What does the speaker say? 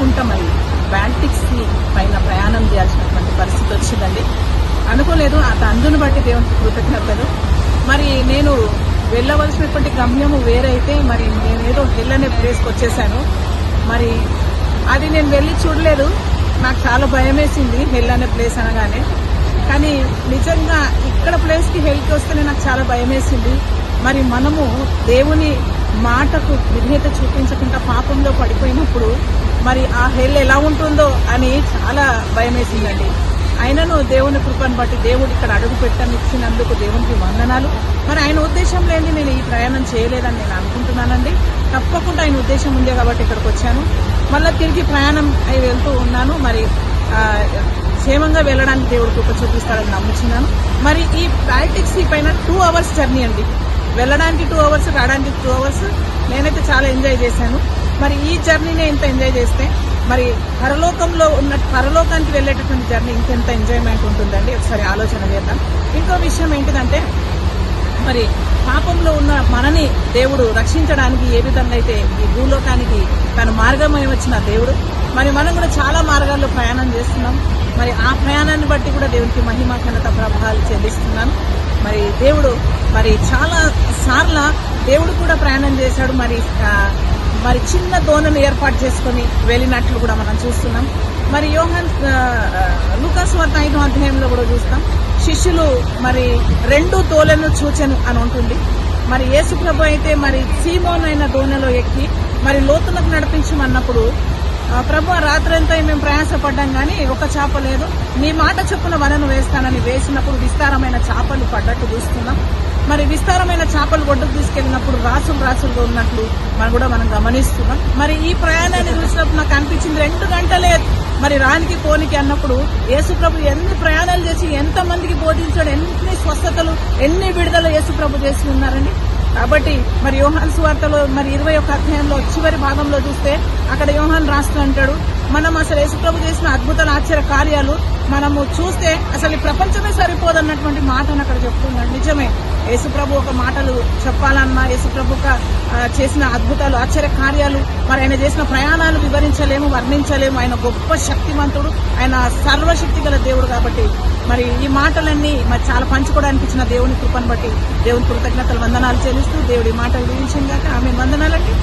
అనుకుంటా మరి. బ్యాంటిక్స్ పైన ప్రయాణం చేయాల్సినటువంటి పరిస్థితి వచ్చిందండి. అనుకోలేదు ఆ తందుని బట్టి దేవునికి కృతజ్ఞతలు. మరి నేను వెళ్ళవలసినటువంటి గమ్యము వేరైతే మరి నేను ఏదో అనే ప్లేస్కి వచ్చేసాను. మరి అది నేను వెళ్ళి చూడలేదు. నాకు చాలా భయం వేసింది హెల్ అనే ప్లేస్ అనగానే. కానీ నిజంగా ఇక్కడ ప్లేస్కి హెల్త్ వస్తేనే నాకు చాలా భయం వేసింది మరి మనము దేవుని మాటకు విధేయత చూపించకుండా పాపంలో పడిపోయినప్పుడు మరి ఆ హెల్ ఎలా ఉంటుందో అని చాలా భయం వేసిందండి ఆయనను దేవుని కృపను బట్టి దేవుడు ఇక్కడ అడుగు పెట్టనిచ్చినందుకు దేవునికి వందనాలు. మరి ఆయన ఉద్దేశం లేని నేను ఈ ప్రయాణం చేయలేదని నేను అనుకుంటున్నానండి. తప్పకుండా ఆయన ఉద్దేశం ఉందే కాబట్టి ఇక్కడికి వచ్చాను. మళ్ళీ తిరిగి ప్రయాణం అయి వెళ్తూ ఉన్నాను. మరి క్షేమంగా వెళ్ళడానికి దేవుడు కృప చూపిస్తాడని నమ్ముచున్నాను. మరి ఈ ప్రాక్టిక్స్ పైన టూ అవర్స్ జర్నీ అండి. వెళ్ళడానికి టూ అవర్స్ రావడానికి టూ అవర్స్ నేనైతే చాలా ఎంజాయ్ చేశాను. మరి ఈ జర్నీనే ఇంత ఎంజాయ్ చేస్తే మరి పరలోకంలో ఉన్న పరలోకానికి వెళ్ళేటటువంటి జర్నీ ఇంకెంత ఎంజాయ్మెంట్ ఉంటుందండి? ఒకసారి ఆలోచన చేద్దాం. ఇంకో విషయం ఏంటిదంటే మరి పాపంలో ఉన్న మనని దేవుడు రక్షించడానికి ఏ విధంగా అయితే ఈ భూలోకానికి తన మార్గమై వచ్చిన దేవుడు మరి మనం కూడా చాలా మార్గాల్లో ప్రయాణం చేస్తున్నాం. మరి ఆ ప్రయాణాన్ని బట్టి కూడా దేవునికి మహిమ ఘనత ప్రభావాలు చెల్లిస్తున్నాను. మరి దేవుడు మరి చాలా సార్ల దేవుడు కూడా ప్రయాణం చేశాడు. మరి మరి చిన్న దోణను ఏర్పాటు చేసుకొని వెళ్ళినట్లు కూడా మనం చూస్తున్నాం. మరి యోహన్ లూకాస్ వార్త ఐదో అధ్యాయంలో కూడా చూస్తాం. శిష్యులు మరి రెండు తోలను చూచను అని ఉంటుంది. మరి యేసుప్రభు అయితే మరి సీమోన్ అయిన దోణలో ఎక్కి మరి లోతులకు నడిపించమన్నప్పుడు ప్రభు రాత్రంతా మేము ప్రయాసపడ్డాం కానీ ఒక చేప లేదు. నీ మాట చొప్పున వలను వేస్తానని వేసినప్పుడు విస్తారమైన చేపలు పడ్డట్టు చూస్తున్నాం. మరి విస్తారమైన చేపలు ఒడ్డుకు తీసుకెళ్ళినప్పుడు రాసులు రాసులుగా ఉన్నట్లు మనం కూడా మనం గమనిస్తున్నాం. మరి ఈ ప్రయాణాన్ని చూసినప్పుడు నాకు అనిపించింది రెండు గంటలే. మరి రానికి పోనికి అన్నప్పుడు యేసుప్రభు ఎన్ని ప్రయాణాలు చేసి ఎంతమందికి బోధించాడు ఎన్ని స్వస్థతలు ఎన్ని విడుదల యేసుప్రభు చేసి ఉన్నారండి. కాబట్టి మరి యోహాన్ సువార్తలో మరి ఇరవై ఒక అధ్యాయంలో చివరి భాగంలో చూస్తే అక్కడ యోహాన్ రాస్తూ అంటాడు మనం అసలు యేసుప్రభు చేసిన అద్భుతాలు ఆశ్చర్య కార్యాలు మనము చూస్తే అసలు ఈ ప్రపంచమే సరిపోదన్నటువంటి మాటను అక్కడ చెప్తున్నాడు నిజమే యేసుప్రభు ఒక మాటలు చెప్పాలన్నా యేసుప్రభు ఒక, చేసిన అద్భుతాలు ఆశ్చర్య కార్యాలు మరి ఆయన చేసిన ప్రయాణాలు వివరించలేము వర్ణించలేము. ఆయన గొప్ప శక్తివంతుడు ఆయన సర్వశక్తి గల దేవుడు కాబట్టి మరి ఈ మాటలన్నీ మరి చాలా పంచుకోవడానికి ఇచ్చిన దేవుని కృపను బట్టి దేవుని కృతజ్ఞతలు వందనాలు చెల్లిస్తూ దేవుడి మాటలు దీవించిందాక ఆమె వందనాలండి.